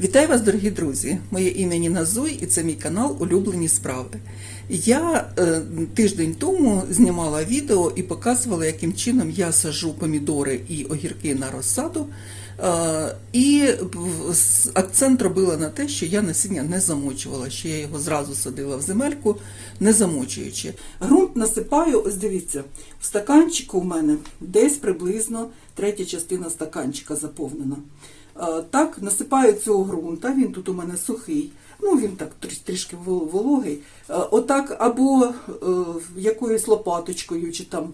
Вітаю вас, дорогі друзі! Моє ім'я Ніна Зой і це мій канал Улюблені справи. Я е, тиждень тому знімала відео і показувала, яким чином я сажу помідори і огірки на розсаду. Е, і акцент робила на те, що я насіння не замочувала, що я його зразу садила в земельку, не замочуючи. Грунт насипаю, ось дивіться, в стаканчику у мене десь приблизно третя частина стаканчика заповнена. Е, Так, насипаю цього ґрунта, він тут у мене сухий, ну він так трішки вологий. Е, Отак або е, якоюсь лопаточкою, чи там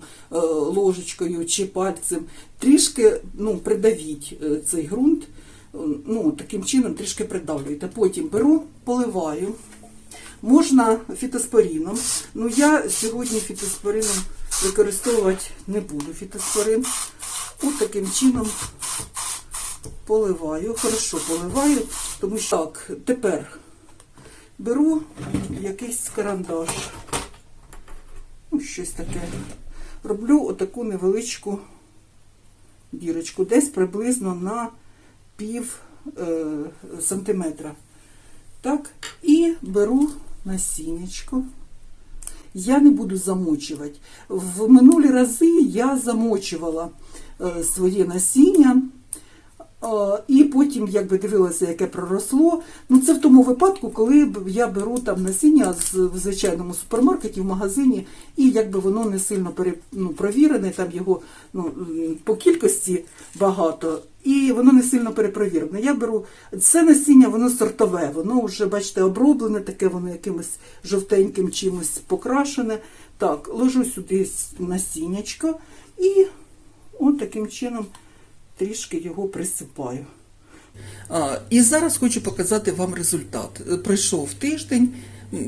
ложечкою, чи пальцем, трішки ну, придавіть цей ґрунт, ну, таким чином трішки придавлюєте. Потім беру, поливаю. Можна фітоспоріном. Ну я сьогодні фітоспорином використовувати не буду фітоспорин. Ось таким чином поливаю, хорошо поливаю, тому що так, тепер беру якийсь карандаш, ну, щось таке. Роблю отаку невеличку дірочку, десь приблизно на пів е, сантиметра. Так, і беру насіннячко. Я не буду замочувати. В минулі рази я замочувала е, своє насіння. І потім якби дивилася, яке проросло. Ну це в тому випадку, коли я беру там насіння в звичайному супермаркеті, в магазині, і якби воно не сильно пере, ну, провірене, там його ну, по кількості багато, і воно не сильно перепровірене. Я беру це насіння, воно сортове, воно вже, бачите, оброблене, таке воно якимось жовтеньким чимось покрашене. Так, ложу сюди насіннячко і от таким чином трішки його присипаю. А, І зараз хочу показати вам результат. Пройшов тиждень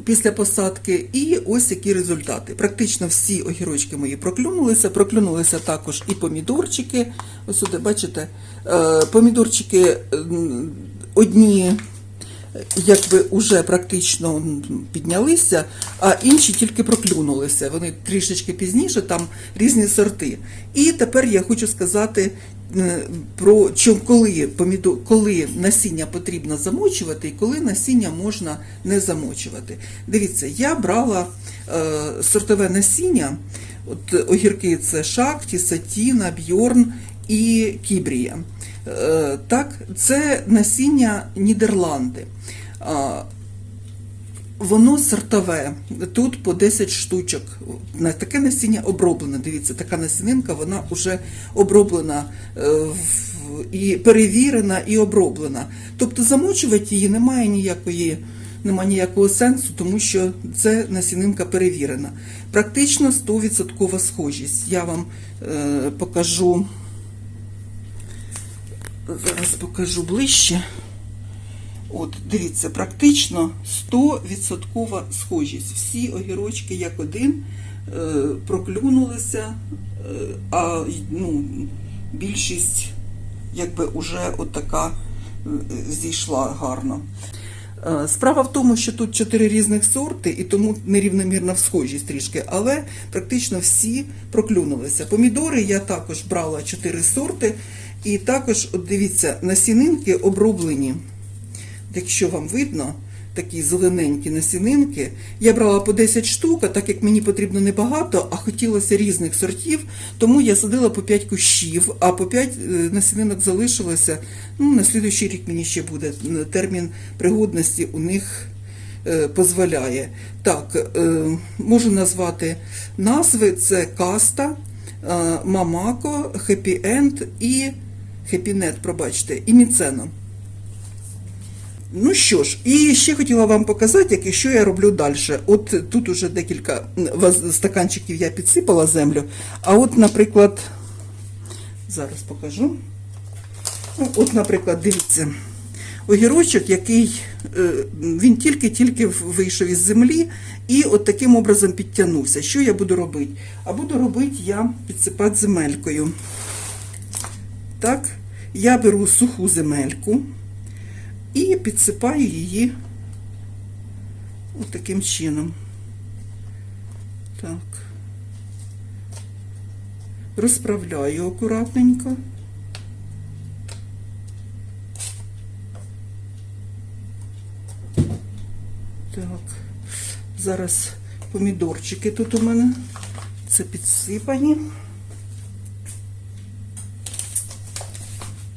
після посадки, і ось які результати. Практично всі огірочки мої проклюнулися. Проклюнулися також і помідорчики. Ось сюди, бачите, е, помідорчики одні. Якби вже практично піднялися, а інші тільки проклюнулися. Вони трішечки пізніше, там різні сорти. І тепер я хочу сказати е, про чому, коли коли насіння потрібно замочувати і коли насіння можна не замочувати. Дивіться, я брала е, сортове насіння. От огірки це шакті, сатіна, бьорн і кібрія. Е, Так, це насіння Нідерланди. Воно сортове. Тут по 10 штучок. Таке насіння оброблене. Дивіться, така насінинка, вона вже оброблена е, і перевірена, і оброблена. Тобто замочувати її немає ніякої. Немає ніякого сенсу, тому що це насінинка перевірена. Практично 100% схожість. Я вам е, покажу, зараз покажу ближче. От, дивіться, практично 100% схожість. Всі огірочки як один е, проклюнулися, е, а ну, більшість якби уже от така е, зійшла гарно. Е, Справа в тому, що тут чотири різних сорти, і тому нерівномірна схожість трішки, але практично всі проклюнулися. Помідори я також брала чотири сорти, і також, от дивіться, насінинки оброблені якщо вам видно, такі зелененькі насінинки, я брала по 10 штук, а так як мені потрібно небагато, а хотілося різних сортів, тому я садила по 5 кущів, а по 5 насінинок залишилося. Ну, на слідуючий рік мені ще буде термін пригодності у них е, дозволяє. Так, е, можу назвати назви: це каста, е, мамако, хеппі енд і хеппінет, пробачте, і міцено. Ну що ж, і ще хотіла вам показати, як, що я роблю далі. От тут уже декілька стаканчиків я підсипала землю. А от, наприклад, зараз покажу. Ну, От, наприклад, дивіться, огірочок, який е, він тільки-тільки вийшов із землі і от таким образом підтягнувся. Що я буду робити? А буду робити я підсипати земелькою. Так, я беру суху земельку і підсипаю її таким чином. Так. Розправляю акуратненько. Так, зараз помідорчики тут у мене. Це підсипані.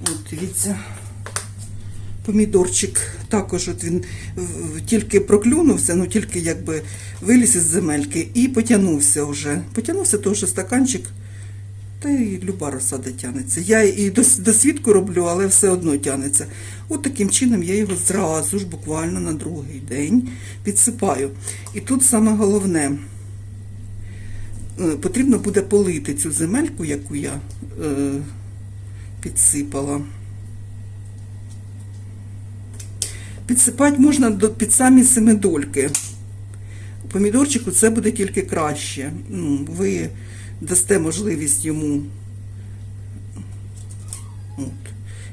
От, дивіться. Помідорчик також от він тільки проклюнувся, ну тільки якби виліз із земельки і потягнувся вже. Потягнувся, тому що стаканчик, та й люба розсада тягнеться. Я і досвідку роблю, але все одно тягнеться. От таким чином я його зразу ж буквально на другий день підсипаю. І тут саме головне, е, потрібно буде полити цю земельку, яку я е, підсипала. Підсипати можна під самі семидольки. Помідорчику це буде тільки краще. Ну, ви дасте можливість йому. От.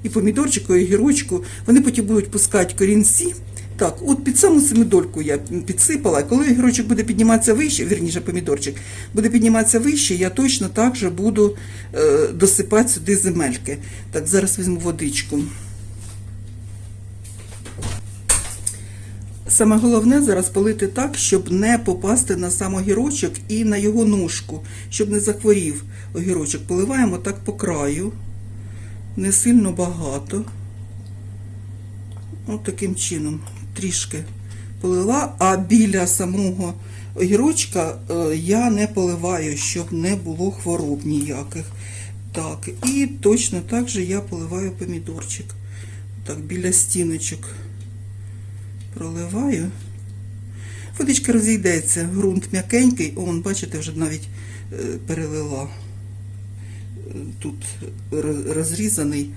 І помідорчику, і гірочку, вони потім будуть пускати корінці. Так, от під саму семидольку я підсипала. Коли гірочок буде підніматися вище, вірніше помідорчик, буде підніматися вище, я точно так же буду е, досипати сюди земельки. Так, зараз візьму водичку. Саме головне зараз полити так, щоб не попасти на сам огірочок і на його ножку, щоб не захворів огірочок. Поливаємо так по краю, не сильно багато. От таким чином трішки полила, а біля самого огірочка е, я не поливаю, щоб не було хвороб ніяких. Так, і точно так же я поливаю помідорчик. Так, біля стіночок проливаю. Водичка розійдеться, ґрунт м'якенький, он, бачите, вже навіть е, перелила. Тут розрізаний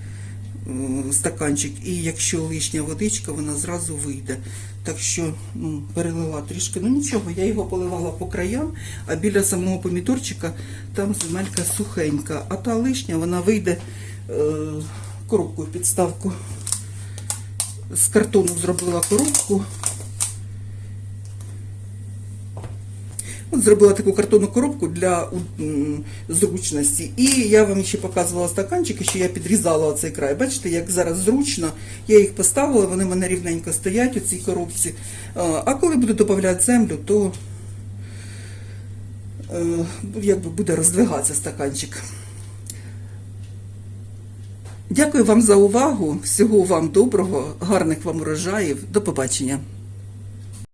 е, стаканчик, і якщо лишня водичка, вона зразу вийде. Так що ну, перелила трішки. Ну нічого, я його поливала по краям, а біля самого помідорчика там земелька сухенька, а та лишня вона вийде е, коробку в підставку з картону зробила коробку. От зробила таку картонну коробку для зручності. І я вам ще показувала стаканчики, що я підрізала оцей край. Бачите, як зараз зручно. Я їх поставила, вони в мене рівненько стоять у цій коробці. А коли буду додавати землю, то е, якби буде роздвигатися стаканчик. Дякую вам за увагу. Всього вам доброго, гарних вам урожаїв. До побачення.